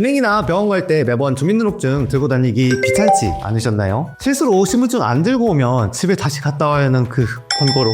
은행이나 병원 갈 때 매번 주민등록증 들고 다니기 귀찮지 않으셨나요? 실수로 신분증 안 들고 오면 집에 다시 갔다 와야 하는 그 번거로.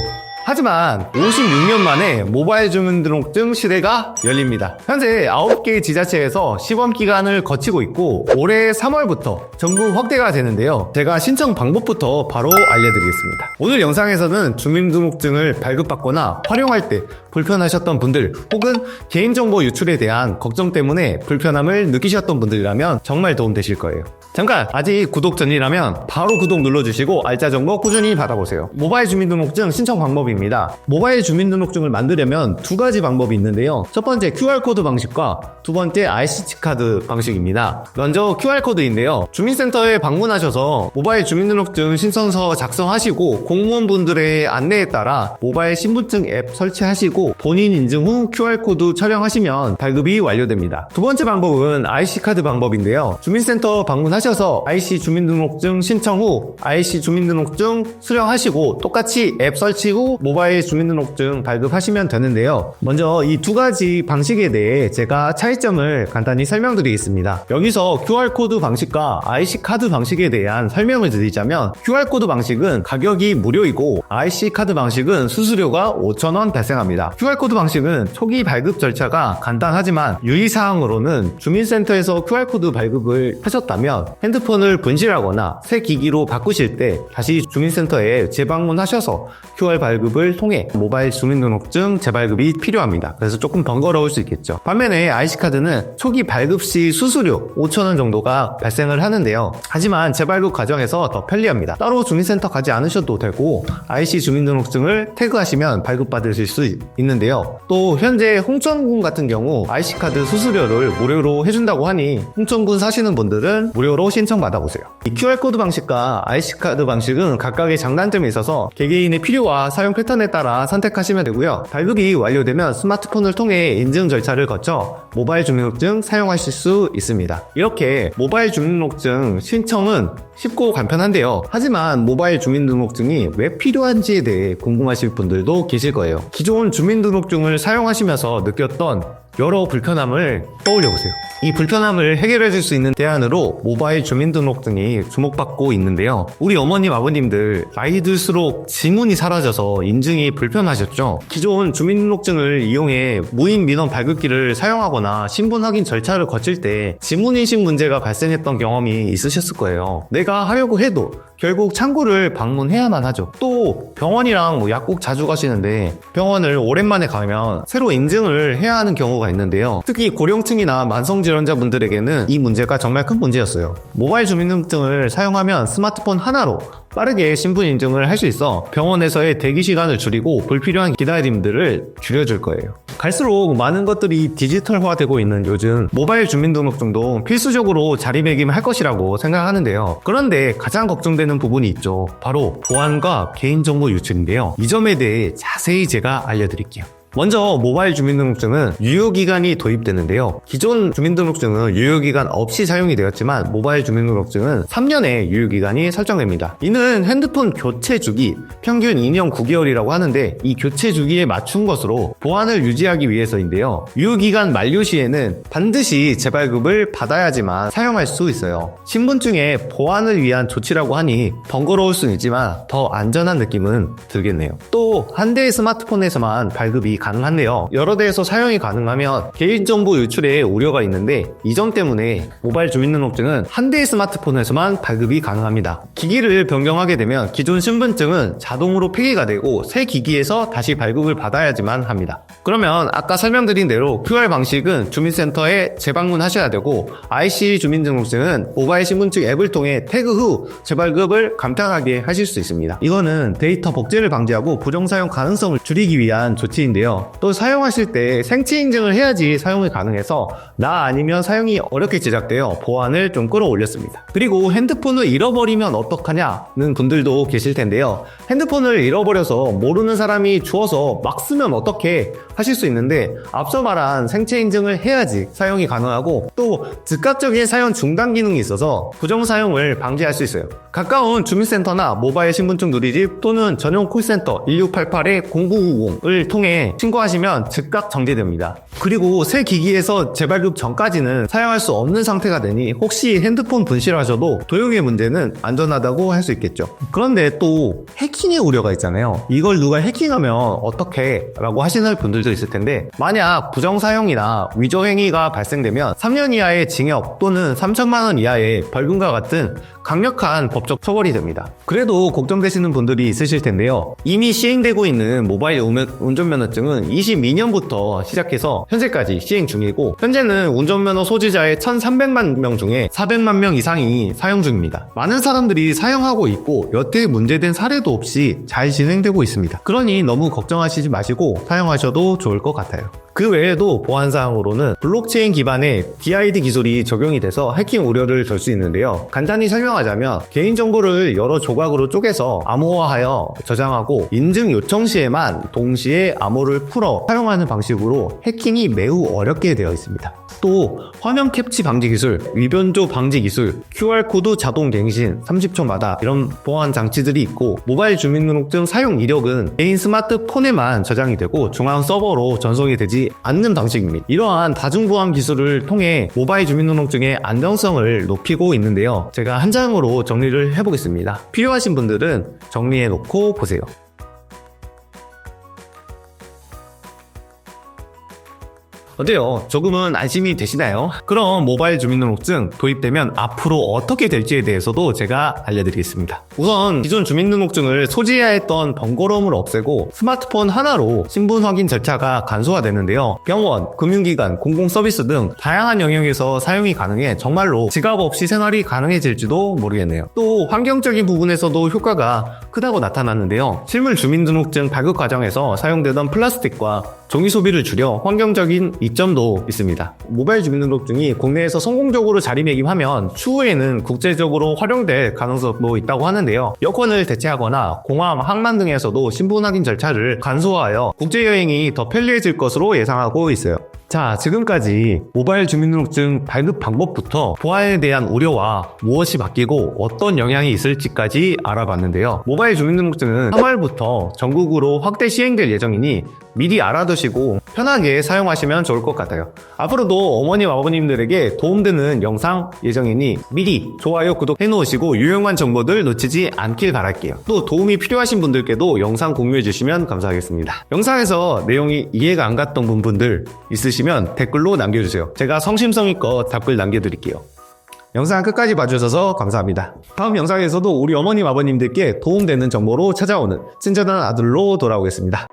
하지만 56년 만에 모바일 주민등록증 시대가 열립니다. 현재 9개 지자체에서 시범 기간을 거치고 있고 올해 3월부터 전국 확대가 되는데요. 제가 신청 방법부터 바로 알려드리겠습니다. 오늘 영상에서는 주민등록증을 발급받거나 활용할 때 불편하셨던 분들 혹은 개인정보 유출에 대한 걱정 때문에 불편함을 느끼셨던 분들이라면 정말 도움되실 거예요. 잠깐 아직 구독 전이라면 바로 구독 눌러주시고 알짜 정보 꾸준히 받아보세요. 모바일 주민등록증 신청 방법입니다. 모바일 주민등록증을 만들려면 두 가지 방법이 있는데요. 첫 번째 QR코드 방식과 두 번째 ICT 카드 방식입니다. 먼저 QR코드인데요. 주민센터에 방문하셔서 모바일 주민등록증 신청서 작성하시고 공무원분들의 안내에 따라 모바일 신분증 앱 설치하시고 본인 인증 후 QR코드 촬영하시면 발급이 완료됩니다. 두 번째 방법은 IC카드 방법인데요. 주민센터 방문하 셔서 IC 주민등록증 신청 후 IC 주민등록증 수령하시고 똑같이 앱 설치 후 모바일 주민등록증 발급하시면 되는데요. 먼저 이 두 가지 방식에 대해 제가 차이점을 간단히 설명드리겠습니다. 여기서 QR코드 방식과 IC카드 방식에 대한 설명을 드리자면 QR코드 방식은 가격이 무료이고 IC카드 방식은 수수료가 5,000원 발생합니다. QR코드 방식은 초기 발급 절차가 간단하지만 유의사항으로는 주민센터에서 QR코드 발급을 하셨다면 핸드폰을 분실하거나 새 기기로 바꾸실 때 다시 주민센터에 재방문하셔서 QR 발급을 통해 모바일 주민등록증 재발급이 필요합니다. 그래서 조금 번거로울 수 있겠죠. 반면에 IC카드는 초기 발급 시 수수료 5,000원 정도가 발생을 하는데요. 하지만 재발급 과정에서 더 편리합니다. 따로 주민센터 가지 않으셔도 되고 IC 주민등록증을 태그하시면 발급받으실 수 있는데요. 또 현재 홍천군 같은 경우 IC카드 수수료를 무료로 해준다고 하니 홍천군 사시는 분들은 무료 로 신청 받아보세요. 이 QR코드 방식과 IC카드 방식은 각각의 장단점이 있어서 개개인의 필요와 사용 패턴에 따라 선택하시면 되고요. 발급이 완료되면 스마트폰을 통해 인증 절차를 거쳐 모바일 주민등록증 사용하실 수 있습니다. 이렇게 모바일 주민등록증 신청은 쉽고 간편한데요. 하지만 모바일 주민등록증이 왜 필요한지에 대해 궁금하실 분들도 계실 거예요. 기존 주민등록증을 사용하시면서 느꼈던 여러 불편함을 떠올려 보세요. 이 불편함을 해결해 줄 수 있는 대안으로 모바일 주민등록증이 주목받고 있는데요. 우리 어머님, 아버님들 나이 들수록 지문이 사라져서 인증이 불편하셨죠? 기존 주민등록증을 이용해 무인 민원 발급기를 사용하거나 신분 확인 절차를 거칠 때 지문 인식 문제가 발생했던 경험이 있으셨을 거예요. 내가 하려고 해도 결국 창구를 방문해야만 하죠. 또 병원이랑 뭐 약국 자주 가시는데 병원을 오랜만에 가면 새로 인증을 해야 하는 경우가 있는데요. 특히 고령층이나 만성 질환자분들에게는 이 문제가 정말 큰 문제였어요. 모바일 주민등록증을 사용하면 스마트폰 하나로 빠르게 신분 인증을 할 수 있어 병원에서의 대기 시간을 줄이고 불필요한 기다림들을 줄여줄 거예요. 갈수록 많은 것들이 디지털화되고 있는 요즘 모바일 주민등록증도 필수적으로 자리매김할 것이라고 생각하는데요. 그런데 가장 걱정되는 부분이 있죠. 바로 보안과 개인정보 유출인데요. 이 점에 대해 자세히 제가 알려드릴게요. 먼저 모바일 주민등록증은 유효기간이 도입되는데요. 기존 주민등록증은 유효기간 없이 사용이 되었지만 모바일 주민등록증은 3년의 유효기간이 설정됩니다. 이는 핸드폰 교체 주기 평균 2년 9개월이라고 하는데 이 교체 주기에 맞춘 것으로 보안을 유지하기 위해서인데요. 유효기간 만료 시에는 반드시 재발급을 받아야지만 사용할 수 있어요. 신분증의 보안을 위한 조치라고 하니 번거로울 수는 있지만 더 안전한 느낌은 들겠네요. 또 한 대의 스마트폰에서만 발급이 가능한데요. 여러 대에서 사용이 가능하면 개인정보 유출에 우려가 있는데 이 점 때문에 모바일 주민등록증은 한 대의 스마트폰에서만 발급이 가능합니다. 기기를 변경하게 되면 기존 신분증은 자동으로 폐기가 되고 새 기기에서 다시 발급을 받아야지만 합니다. 그러면 아까 설명드린 대로 QR 방식은 주민센터에 재방문하셔야 되고 IC 주민등록증은 모바일 신분증 앱을 통해 태그 후 재발급을 간편하게 하실 수 있습니다. 이거는 데이터 복제를 방지하고 부정사용 가능성을 줄이기 위한 조치인데요. 또 사용하실 때 생체 인증을 해야지 사용이 가능해서 나 아니면 사용이 어렵게 제작되어 보안을 좀 끌어올렸습니다. 그리고 핸드폰을 잃어버리면 어떡하냐는 분들도 계실 텐데요. 핸드폰을 잃어버려서 모르는 사람이 주워서 막 쓰면 어떻게 하실 수 있는데 앞서 말한 생체 인증을 해야지 사용이 가능하고 또 즉각적인 사용 중단 기능이 있어서 부정 사용을 방지할 수 있어요. 가까운 주민센터나 모바일 신분증 누리집 또는 전용 콜센터 1688의 0990을 통해 신고하시면 즉각 정지됩니다. 그리고 새 기기에서 재발급 전까지는 사용할 수 없는 상태가 되니 혹시 핸드폰 분실하셔도 도용의 문제는 안전하다고 할 수 있겠죠. 그런데 또 해킹의 우려가 있잖아요. 이걸 누가 해킹하면 어떻게? 라고 하시는 분들도 있을 텐데 만약 부정 사용이나 위조 행위가 발생되면 3년 이하의 징역 또는 3천만 원 이하의 벌금과 같은 강력한 법적 처벌이 됩니다. 그래도 걱정되시는 분들이 있으실 텐데요. 이미 시행되고 있는 모바일 운전면허증은 22년부터 시작해서 현재까지 시행 중이고 현재는 운전면허 소지자의 1,300만 명 중에 400만 명 이상이 사용 중입니다. 많은 사람들이 사용하고 있고 여태 문제된 사례도 없이 잘 진행되고 있습니다. 그러니 너무 걱정하시지 마시고 사용하셔도 좋을 것 같아요. 그 외에도 보안 사항으로는 블록체인 기반의 DID 기술이 적용이 돼서 해킹 우려를 덜수 있는데요. 간단히 설명 하자면 개인정보를 여러 조각으로 쪼개서 암호화하여 저장하고 인증 요청 시에만 동시에 암호를 풀어 사용하는 방식으로 해킹이 매우 어렵게 되어 있습니다. 또 화면 캡치 방지 기술, 위변조 방지 기술, QR코드 자동 갱신 30초마다 이런 보안 장치들이 있고 모바일 주민등록증 사용 이력은 개인 스마트폰에만 저장이 되고 중앙 서버로 전송이 되지 않는 방식입니다. 이러한 다중보안 기술을 통해 모바일 주민등록증의 안정성을 높이고 있는데요. 제가 한 장으로 정리를 해보겠습니다. 필요하신 분들은 정리해 놓고 보세요. 어때요? 조금은 안심이 되시나요? 그럼 모바일 주민등록증 도입되면 앞으로 어떻게 될지에 대해서도 제가 알려드리겠습니다. 우선 기존 주민등록증을 소지해야 했던 번거로움을 없애고 스마트폰 하나로 신분 확인 절차가 간소화되는데요. 병원, 금융기관, 공공서비스 등 다양한 영역에서 사용이 가능해 정말로 지갑 없이 생활이 가능해질지도 모르겠네요. 또 환경적인 부분에서도 효과가 크다고 나타났는데요. 실물 주민등록증 발급 과정에서 사용되던 플라스틱과 종이 소비를 줄여 환경적인 이점도 있습니다. 모바일 주민등록증이 국내에서 성공적으로 자리매김하면 추후에는 국제적으로 활용될 가능성도 있다고 하는데요. 여권을 대체하거나 공항, 항만 등에서도 신분 확인 절차를 간소화하여 국제여행이 더 편리해질 것으로 예상하고 있어요. 자, 지금까지 모바일 주민등록증 발급 방법부터 보안에 대한 우려와 무엇이 바뀌고 어떤 영향이 있을지까지 알아봤는데요. 모바일 주민등록증은 3월부터 전국으로 확대 시행될 예정이니 미리 알아두시고 편하게 사용하시면 좋을 것 같아요. 앞으로도 어머님, 아버님들에게 도움되는 영상 예정이니 미리 좋아요, 구독 해 놓으시고 유용한 정보들 놓치지 않길 바랄게요. 또 도움이 필요하신 분들께도 영상 공유해 주시면 감사하겠습니다. 영상에서 내용이 이해가 안 갔던 부분들 있으시면 댓글로 남겨주세요. 제가 성심성의껏 답글 남겨드릴게요. 영상 끝까지 봐주셔서 감사합니다. 다음 영상에서도 우리 어머님, 아버님들께 도움되는 정보로 찾아오는 친절한 아들로 돌아오겠습니다.